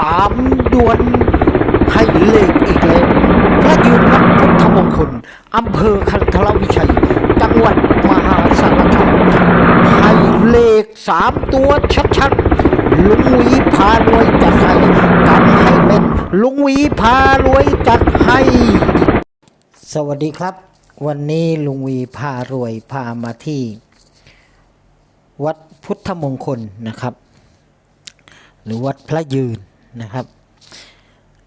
ตามดวนให้เลขอีกแล้วพระยืนวัดพุทธมงคลอำเภอคันธรวิชัย จังหวัดมหาสารคามให้เลขสามตัวชัดๆลุงวีพารวยจัดให้กำให้เม่นลุงวีพารวยจัดให้ สวัสดีครับ วันนี้ลุงวีพารวยพามาที่ วัดพุทธมงคลนะครับ หรือวัดพระยืน นะครับ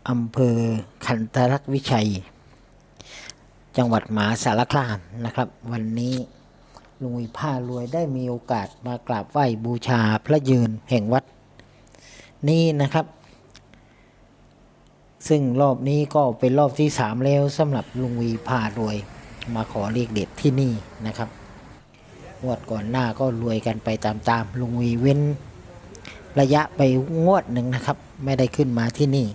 อำเภอคันธรักษ์วิชัย จังหวัดมหาสารคามนะครับ วันนี้ลุงวิภารวยได้มีโอกาสมากราบไหว้บูชาพระยืนแห่งวัดนี้นะครับ ซึ่งรอบนี้ก็เป็นรอบที่สามแล้วสำหรับลุงวีพารวยมาขอเลขเด็ดที่นี่นะครับ งวดก่อนหน้าก็รวยกันไปตามๆลุงวีเว้น ระยะไปงวดหนึ่งนะครับ ไม่ได้ขึ้นมาที่นี่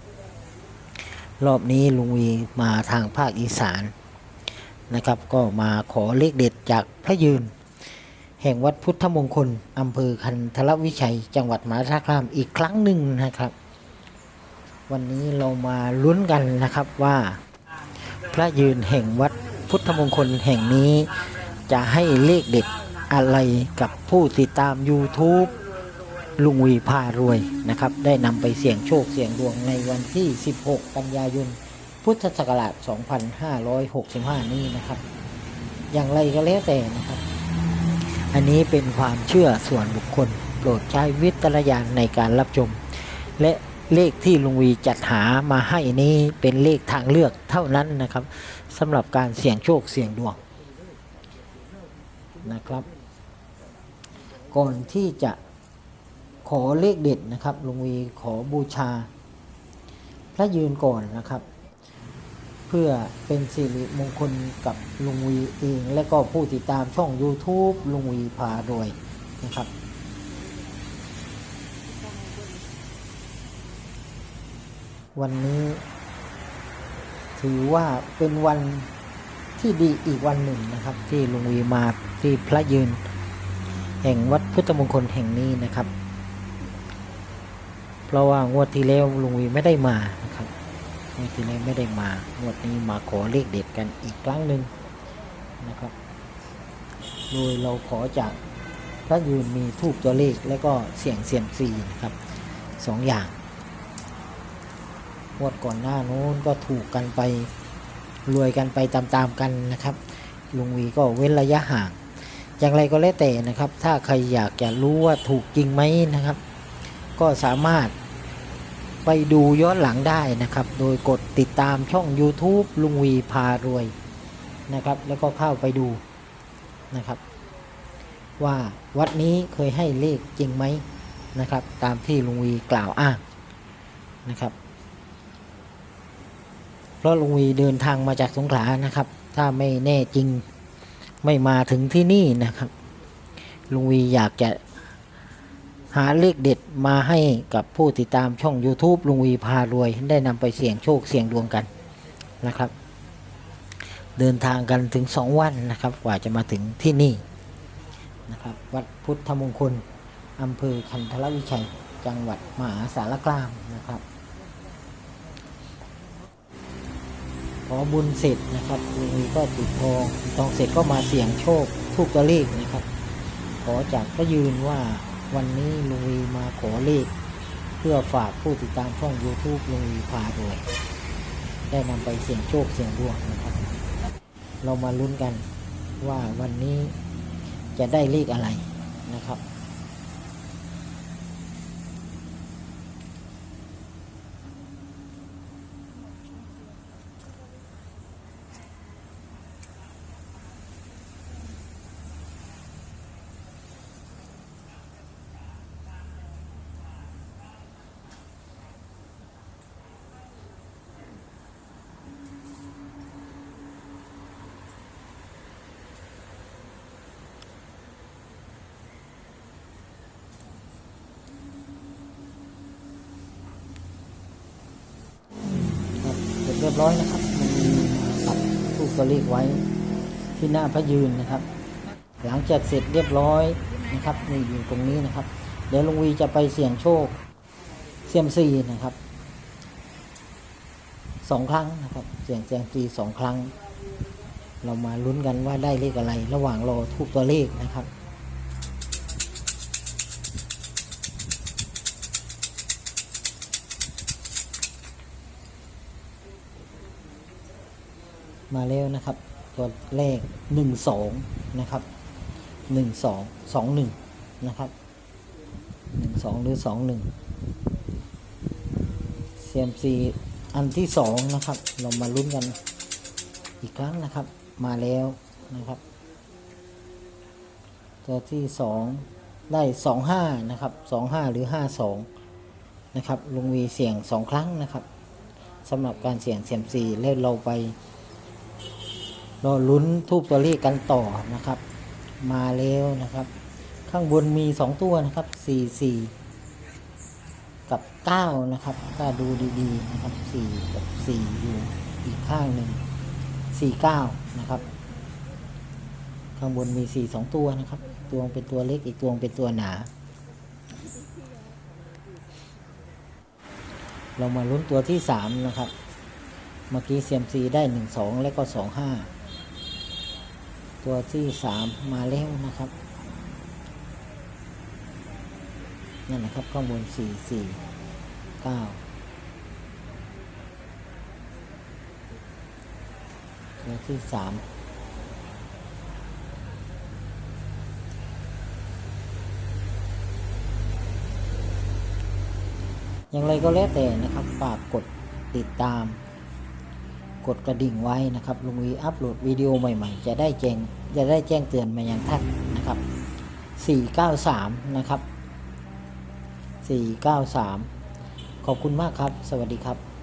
รอบนี้ลุงวีมาทางภาคอีสานนะครับ ก็มาขอเลขเด็ดจากพระยืน แห่งวัดพุทธมงคลอำเภอคันธรวิชัย จังหวัดมหาสารคามอีกครั้งหนึ่งนะครับ วันนี้เรามาลุ้นกันนะครับว่าพระยืนแห่งวัดพุทธมงคลแห่งนี้จะให้เลขเด็ดอะไรกับผู้ติดตาม YouTube ลุงวีพารวยนะครับ ได้นำไปเสี่ยงโชคเสี่ยงดวงในวันที่ 16 กันยายน พุทธศักราช 2565 นี้นะครับ อย่างไรก็แล้วแต่นะครับ อันนี้เป็นความเชื่อส่วนบุคคล โปรดใช้วิจารณญาณในการรับชม และเลขที่ลุงวีจัดหามาให้นี้เป็นเลขทางเลือกเท่านั้นนะครับสำหรับการเสี่ยงโชคเสี่ยงดวงนะครับ ก่อนที่จะ ขอเลขเด็ดนะครับลุงวีขอบูชา พระยืนก่อนนะครับ เพื่อเป็นสิริมงคลกับลุงวีเอง และก็ผู้ติดตามช่อง YouTube ลุงวีพารวยนะครับวันนี้ ถือว่าเป็นวันที่ดีอีกวันหนึ่งนะครับ ที่ลุงวีมาที่พระยืน แห่งวัดพุทธมงคลแห่งนี้นะครับ เพราะว่างวดที่แล้วลุงวีไม่ได้มานะครับงวดที่แล้วไม่ได้มางวดนี้มาขอเลขเด็ดกันอีกครั้งหนึ่งนะครับ โดยเราขอจากพระยืนมีทูบตัวเลขและก็เสียงเสียมซีนะครับสองอย่างงวดก่อนหน้านู้นก็ถูกกันไปรวยกันไปตามๆกันนะครับลุงวีก็เว้นระยะห่าง อย่างไรก็แล้วแต่นะครับ ถ้าใครอยากจะรู้ว่าถูกจริงไหมนะครับ ก็สามารถไปดูย้อนหลังได้นะครับ โดยกดติดตามช่อง YouTube ลุงวีพารวยนะครับ แล้วก็เข้าไปดูนะครับ ว่าวัดนี้เคยให้เลขจริงไหมนะครับ ตามที่ลุงวีกล่าวอ้างนะครับ เพราะลุงวีเดินทางมาจากสงขลานะครับ ถ้าไม่แน่จริงไม่มาถึงที่นี่นะครับลุงวีอยากจะ หาเลขเด็ดมาให้กับผู้ติดตามช่อง YouTube ลุงวีพารวย ได้นำไปเสี่ยงโชคเสี่ยงดวงกันนะครับ เดินทางกันถึงสองวันนะครับ กว่าจะมาถึงที่นี่นะครับ วัดพุทธมงคลอำเภอคันธรวิชัย จังหวัดมหาสารคามนะครับ ขอบุญเสร็จนะครับลุงวีก็ปิดทองปิดทองเสร็จก็มาเสี่ยงโชคทูกตัวเลขนะครับ ขอจากพระยืนว่า วันนี้ลุงวีมาขอเลข เพื่อฝากผู้ติดตามช่อง YouTube ลุงวีพาด้วยได้นำไปเสี่ยงโชคเสี่ยงดวงนะครับ เรามาลุ้นกันว่าวันนี้จะได้เลขอะไรนะครับเส ร้อยนะครับ มันมีปัดทูกตัวเลขไว้ที่หน้าพระยืนนะครับ หลังจากเสร็จเรียบร้อยนะครับนี่อยู่ตรงนี้นะครับ เดี๋ยวลุงวีจะไปเสี่ยงโชคเซียมซีนะครับสองครั้งนะครับ เสี่ยงเซียมซีสองครั้ง เรามาลุ้นกันว่าได้เลขอะไร ระหว่างรอทูบตัวเลขนะครับ มาแล้วนะครับ ตัวเลขหนึ่งสองนะครับหนึ่งสองสองหนึ่งนะครับหนึ่งสองหรือสองหนึ่งเซียมซีอันที่สองนะครับ เรามาลุ้นกันอีกครั้งนะครับ มาแล้วนะครับ ตัวที่สองได้สองห้านะครับสองห้าหรือห้าสองนะครับลุงวีเสี่ยงสองครั้งนะครับสำหรับการเสี่ยงเซียมซีแล้วเราไป รอลุ้นทูบตัวเลขกันต่อนะครับ มาแล้วนะครับ ข้างบนมีสองตัวนะครับสี่สี่กับเก้านะครับถ้าดูดีๆนะครับสี่กับสี่อยู่อีกข้างหนึ่งสี่เก้านะครับ ข้างบนมีสี่สองตัวนะครับ ตัวเป็นตัวเล็กอีกตัวเป็นตัวหนาเรามาลุ้นตัวที่สามนะครับ เมื่อกี้เซียมซีได้หนึ่งสองและก็สองห้า ตัวที่สามมาแล้วนะครับ นั่นนะครับข้างบนสี่สี่เก้าตัวที่สามอย่างไรก็แล้วแต่นะครับฝากกดติดตาม กดกระดิ่งไว้นะครับลุงวีอัปโหลดวิดีโอใหม่ๆ จะได้แจ้งจะได้แจ้งเตือนมายังท่านนะครับ 493 นะครับ 493 ขอบคุณมากครับ สวัสดีครับ